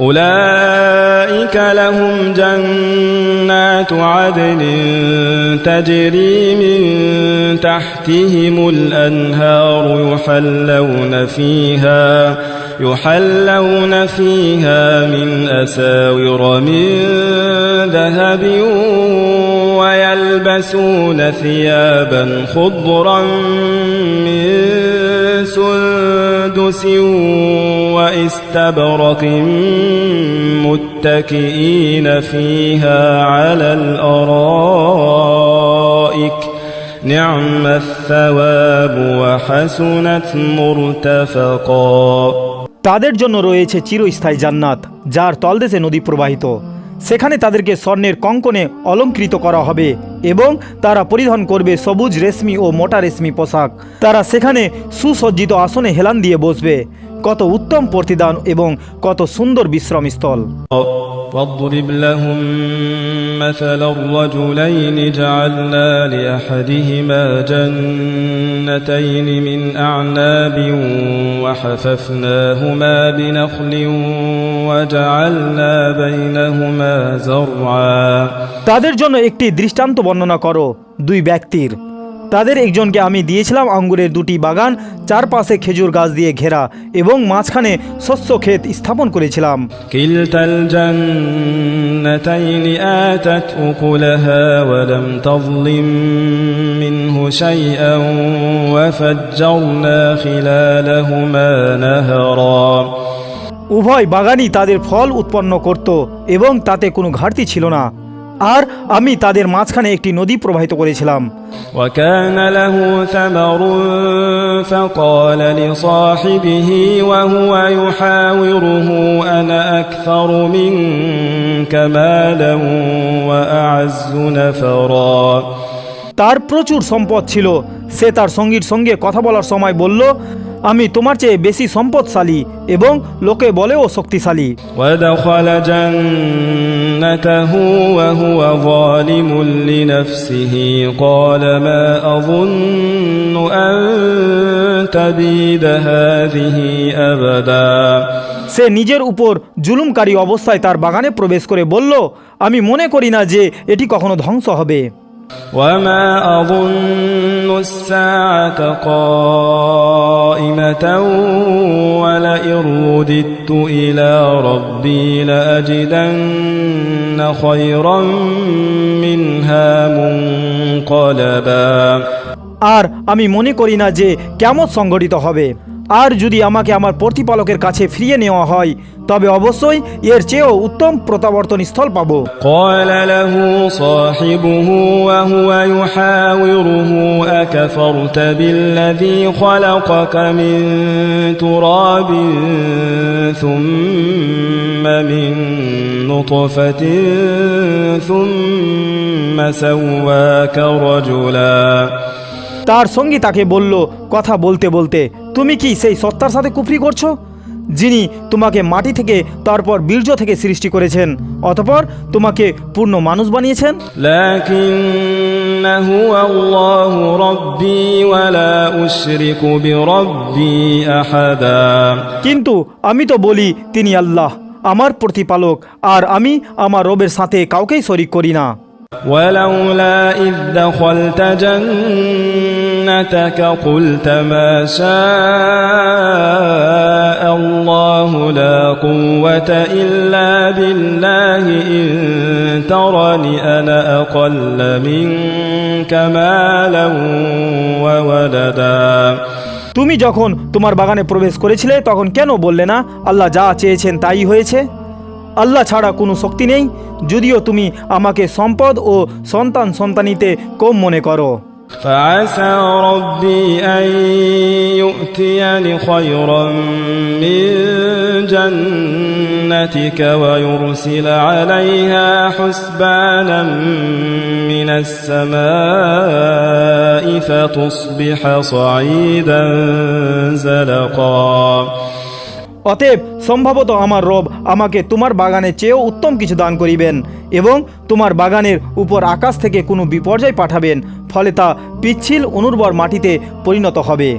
أولئك لهم جنات عدن تجري من تحتهم الأنهار يحلون فيها يحلون فيها من أساور من ذهب ويلبسون ثيابا خضرا من سندس واستبرق متكئين فيها على الأرائك نعم الثواب وحسنت مرتفقا তাদের জন্য রয়েছে চিরস্থায়ী জান্নাত যার তলদেশে নদী প্রবাহিত সেখানে তাদেরকে স্বর্ণের কঙ্কনে অলঙ্কৃত করা হবে এবং তারা পরিধান করবে সবুজ রেশমি ও মোটা রেশমি পোশাক। তারা সেখানে সুসজ্জিত আসনে হেলান দিয়ে বসবে। কত উত্তম প্রতিদান এবং কত সুন্দর বিশ্রামস্থল واضرب لهم مثل الرجلين جعلنا لأحدهما جنتين من أعناب وحففناهما بنخل وجعلنا بينهما زرعا তাদের জন্য একটি দৃষ্টান্ত বর্ণনা করো দুই ব্যক্তির তাদের একজনকে আমি দিয়েছিলাম আঙ্গুরের দুটি বাগান চারপাশে খেজুর গাছ দিয়ে ঘেরা এবং মাঝখানে শস্য ক্ষেত স্থাপন করেছিলাম। উভয় বাগানই তাদের ফল উৎপন্ন করত এবং তাতে কোনো ঘাটতি ছিল না। আর আমি তাদের মাঝখানে একটি নদী প্রবাহিত করেছিলাম وكان له ثمر فقال لصاحبه وهو يحاوره أنا أكثر منك مالا وأعز نفرا তার প্রচুর সম্পদ ছিল সে তার সঙ্গীর সঙ্গে কথা বলার সময় বলল আমি তোমার চেয়ে বেশি সম্পদশালী এবং লোকে বলেও শক্তিশালী ودخل جنته وهو ظالم لنفسه قال ما أظن أن تبيد هذه أبدا সে নিজের উপর জুলুমকারী অবস্থায় তার বাগানে প্রবেশ করে বলল আমি মনে করি না যে এটি কখনো ধ্বংস হবে وما أظن الساعة قائمة ولئن رددت إلى ربي لأجدن خيرا منها منقلبا আর আমি মনে করি না যে কেমন সংগঠিত হবে আর যদি আমাকে আমার প্রতিপালকের কাছে ফিরিয়ে নেওয়া হয় তবে অবশ্যই এর চেয়েও উত্তম প্রত্যাবর্তন স্থল পাবো قال له صاحبه وهو يحاوره أكفرت بالذي خلقك من تراب ثم من نطفة ثم سواك رجلا তার সঙ্গী তাকে বলল কথা বলতে বলতে তুমি কি সেই সত্তার সাথে কুফরি করছো যিনি তোমাকে মাটি থেকে তারপর বীর্য থেকে সৃষ্টি করেছেন অতপর তোমাকে পূর্ণ মানুষ বানিয়েছেন لكن هو الله ربي ولا أشرك بربي أحدا কিন্তু আমি তো বলি তিনি আল্লাহ আমার প্রতিপালক আর আমি আমার রবের সাথে কাউকেই শরিক করি না ولولا إذ دخلت جنتك قلت ما شاء الله لا قوة إلا بالله إن ترني أنا أقل منك مالا وولدا তুমি যখন তোমার বাগানে প্রবেশ করেছিলে তখন কেন বললে না আল্লাহ যা চেয়েছেন তাই হয়েছে আল্লাহ ছাড়া কোনো শক্তি নেই যদিও তুমি আমাকে সম্পদ ও সন্তান সন্তানিতে কম মনে করো فعسى ربي أن يؤتيني خيرا من جنتك ويرسل عليها حسبانا من السماء فتصبح صعيدا زلقا. অতএব সম্ভবত আমার রব আমাকে তোমার বাগানে চেয়েও উত্তম কিছু দান করিবেন এবং তোমার বাগানের উপর আকাশ থেকে কোনো বিপর্যয় পাঠাবেন, ফলে তা পিচ্ছিল অনুর্বর মাটিতে পরিণত হবে।